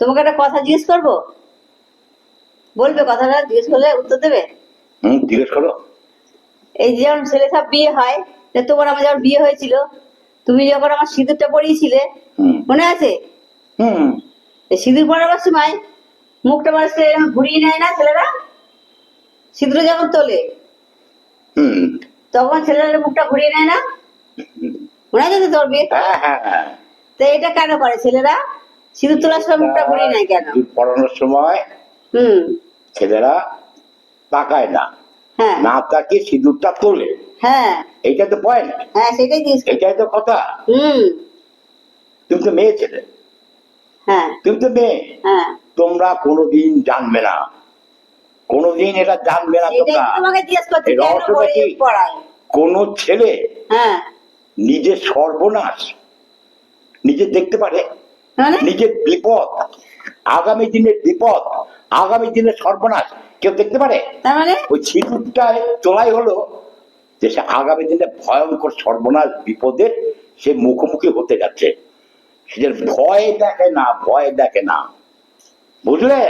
তোমাকে একটা কথা জিজ্ঞেস করব? বলবে কথাটা জিজ্ঞেস করলে উত্তর দেবে? হুম জিজ্ঞেস করো। এই যে যখন ছেলে সব বিয়ে হয় তোমার আমার যখন বিয়ে হয়েছিল তুমি যখন আমার সিঁদুরটা পরিয়েছিলে মনে আছে? হুম। সিঁদুর পরাবার সময় মুখটা মানুষ ঘুরিয়ে নেয় না ছেলেরা? সিঁদুর যখন তোলে হুম। তখন ছেলেরা মুখটা ঘুরিয়ে নেয় না? মনে আছে তোর বিয়ে? হ্যাঁ হ্যাঁ হ্যাঁ। তো এটা কেন করে ছেলেরা? সিঁদুর তোলার সময় মুখটা ঘুরিয়ে নেয় কেন পড়ানোর সময় হুম। ছেলেরা তাকায় না। হ্যাঁ। না তাকিয়ে সিঁদুরটা তোলে। হ্যাঁ। এইটা তো পয়েন্ট হ্যাঁ সেটাই এটাই তো কথা। হুম। তুমি তো মেয়ে ছেলে। হ্যাঁ। তুমি তো মেয়ে। হ্যাঁ। তোমরা কোনোদিন জানবে না। কোনোদিন এটা জানবে না তোমরা। কেন ছেলে হ্যাঁ। নিজের সর্বনাশ নিজে দেখতে পারে? নিজের বিপদ আগামী দিনের বিপদ আগামী দিনের সর্বনাশ কেউ দেখতে পারে? মানে? ওই সিঁদুরটায় তোলাই হলো যে সে আগামী দিনে ভয়ঙ্কর সর্বনাশ বিপদের সে মুখোমুখি হতে যাচ্ছে। সে যে ভয় দেখে না ভয় দেখে না। বুঝলে?